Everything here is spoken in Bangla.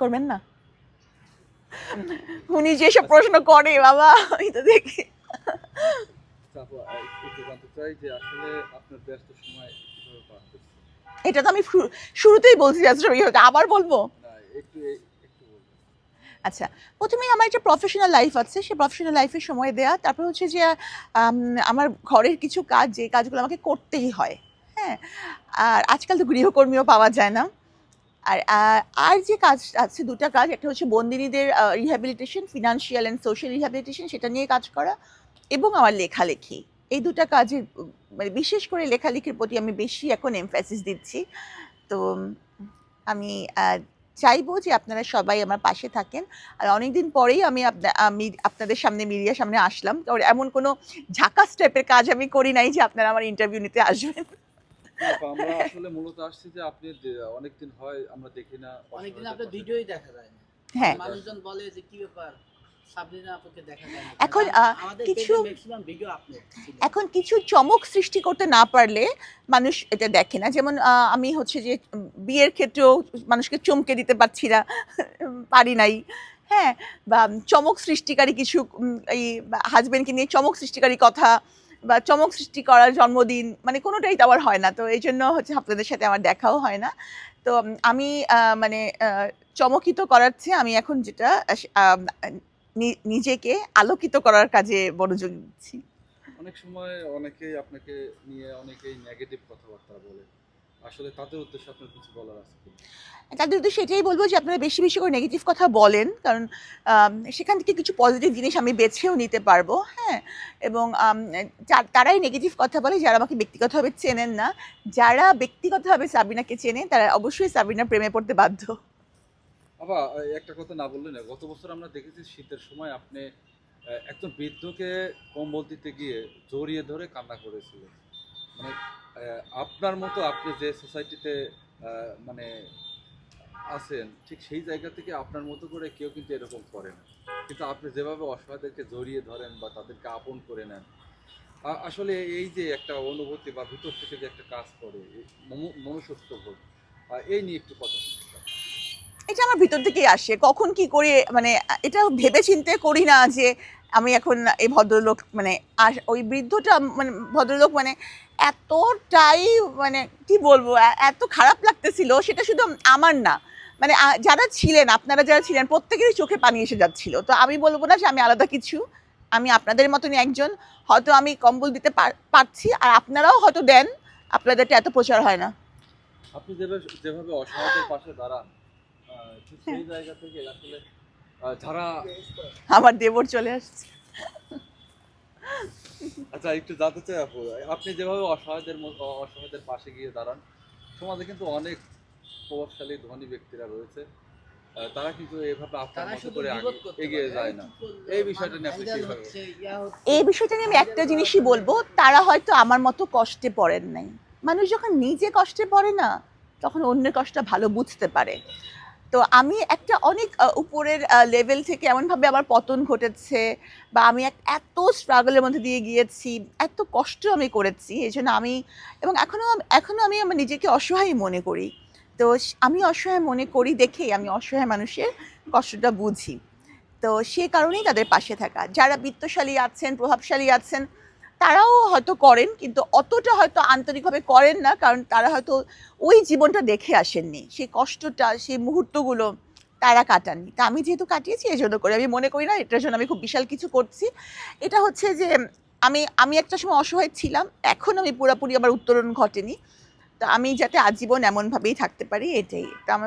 করবেন না? উনি যেসব প্রশ্ন করে বাবা আমি তো দেখি। এটা তো আমি শুরুতেই বলছি আবার বলব? আচ্ছা প্রথমেই আমার একটা প্রফেশনাল লাইফ আছে সেই প্রফেশনাল লাইফে সময় দেয়া। তারপর হচ্ছে যে আমার ঘরের কিছু কাজ যে কাজগুলো আমাকে করতেই হয়। হ্যাঁ আর আজকাল তো গৃহকর্মীও পাওয়া যায় না। আর আর যে কাজ আছে, দুটা কাজ, একটা হচ্ছে বন্দিনীদের rehabilitation financial and social rehabilitation সেটা নিয়ে কাজ করা এবং আমার লেখালেখি। এই দুটা কাজের মানে বিশেষ করে লেখালেখির প্রতি আমি বেশি এখন এমফ্যাসিস দিচ্ছি। তো, আমি চাইব যে আপনারা সবাই আমার পাশে থাকেন। আর অনেকদিন পরেই আমি আমি আপনাদের সামনে, মিডিয়ার সামনে আসলাম। এমন কোনো ঝাকাস টাইপের কাজ আমি করি নাই যে আপনারা আমার ইন্টারভিউ নিতে আসবেন। আমরা আসলে মূলত আসছি যে আপনি অনেকদিন হয় আমরা দেখি না অনেকদিন আপনার ভিডিওই দেখা যায় না। হ্যাঁ। মানুষজন বলে যে কি ব্যাপার সাবরিনা আপুকে দেখা যায় না। এখন, কিছু- ম্যাক্সিমাম ভিডিও আপলোড এখন কিছু চমক সৃষ্টি করতে না পারলে মানুষ এটা দেখে না। যেমন আহ, আমি হচ্ছে যে বিয়ের ক্ষেত্রেও মানুষকে চমকে দিতে পারছি না পারি নাই। হ্যাঁ বা চমক সৃষ্টিকারী কিছু এই হাজবেন্ডকে নিয়ে চমক সৃষ্টিকারী কথা বা চমক সৃষ্টি করার জন্মদিন মানে কোনোটাই তো আমার হয় না। তো এই জন্য হচ্ছে আপনাদের সাথে আমার দেখাও হয় না। তো আমি মানে চমকিত করার চেয়ে আমি এখন যেটা নিজেকে আলোকিত করার কাজে মনোযোগ দিচ্ছি। অনেক সময় অনেকেই আপনাকে নিয়ে অনেকেই নেগেটিভ কথাবার্তা বলে। আসলে তাদের উদ্দেশ্যে আপনার কিছু বলার আছে তাদের উদ্দেশ্যে সেটাই বলব যে আপনারা বেশি বেশি করে নেগেটিভ কথা বলেন কারণ সেখান থেকে কিছু পজিটিভ জিনিস আমি বেছেও নিতে পারব হ্যাঁ? এবং তারাই নেগেটিভ কথা বলে যারা আমাকে ব্যক্তিগতভাবে চেনেন না যারা ব্যক্তিগতভাবে সাবিনাকে চেনে তারা অবশ্যই সাবিনার প্রেমে পড়তে বাধ্য। আবার একটা কথা না বললেন না গত বছর আমরা দেখেছি শীতের সময় আপনি একজন বৃদ্ধকে কম্বল দিতে গিয়ে জড়িয়ে ধরে কান্না করেছিলেন। মানে আপনার মতো আপনি যে সোসাইটিতে মানে আছেন, ঠিক সেই জায়গা থেকে আপনার মতো করে কেউ কিন্তু এরকম করে না। কিন্তু আপনি যেভাবে অসহায়দেরকে জড়িয়ে ধরেন বা তাদেরকে আপন করে নেন আসলে এই যে একটা অনুভূতি বা ভিতর থেকে যে একটা কাজ করে মনু- মনুষ্যত্ব বোধ এই নিয়ে একটু কথা এটা আমার ভিতর থেকেই আসে। কখন কি করে মানে এটা ভেবে চিন্তে করি না যে আমি এখন এই ভদ্রলোক মানে ওই বৃদ্ধটা মানে ভদ্রলোক মানে এতটাই মানে কি বলব এত খারাপ লাগতেছিল সেটা শুধু আমার না। মানে যারা ছিলেন আপনারা যারা ছিলেন প্রত্যেকেরই চোখে পানি এসে যাচ্ছিল। তো আমি বলব না যে আমি আলাদা কিছু আমি আপনাদের মতনই একজন হয়তো আমি কম্বল দিতে পার- পারছি আর আপনারাও হয়তো দেন আপনাদেরটা এত প্রচার হয় না। আপনি যেভাবে অসহায়দের পাশে দাঁড়ান সেই হ্যাঁ। জায়গা থেকে আসলে যারা আমার দেবর চলে আসছে। আচ্ছা একটু জানতে চাই আপু আপনি যেভাবে অসহায়দের অসহায়দের পাশে গিয়ে দাঁড়ান সমাজে কিন্তু অনেক প্রভাবশালী ধনী ব্যক্তিরা রয়েছে। তারা কিন্তু এভাবে আপনার মতো করে এগিয়ে যায় না। এই বিষয়টা নিয়ে আপনি। এই বিষয়টা নিয়ে আমি একটা জিনিসই বলব তারা হয়তো আমার মতো কষ্টে পড়েন নাই। মানুষ যখন নিজে কষ্টে পড়ে না তখন অন্যের কষ্টটা ভালো বুঝতে পারে। তো আমি একটা অনেক উপরের লেভেল থেকে এমনভাবে আমার পতন ঘটেছে বা আমি এক, এত স্ট্রাগলের মধ্যে দিয়ে গিয়েছি, এত কষ্ট আমি করেছি, এই জন্য আমি, এবং এখনও এখনও আমি আমার নিজেকে অসহায় মনে করি। তো আমি অসহায় মনে করি দেখেই আমি অসহায় মানুষের কষ্টটা বুঝি। তো সে কারণেই তাদের পাশে থাকা। যারা বিত্তশালী আছেন, প্রভাবশালী আছেন তারাও হয়তো করেন, কিন্তু অতটা হয়তো আন্তরিকভাবে করেন না, কারণ তারা হয়তো ওই জীবনটা দেখে আসেননি। সেই কষ্টটা, সেই মুহূর্তগুলো তারা কাটাননি। তা আমি যেহেতু কাটিয়েছি এই জন্য করে আমি মনে করি না, এটার জন্য আমি খুব বিশাল কিছু করছি। এটা হচ্ছে যে, আমি আমি একটা সময় অসহায় ছিলাম, এখন আমি পুরোপুরি আমার উত্তরণ ঘটেনি। তা আমি যাতে আজীবন এমনভাবেই থাকতে পারি, এটাই। তা আমার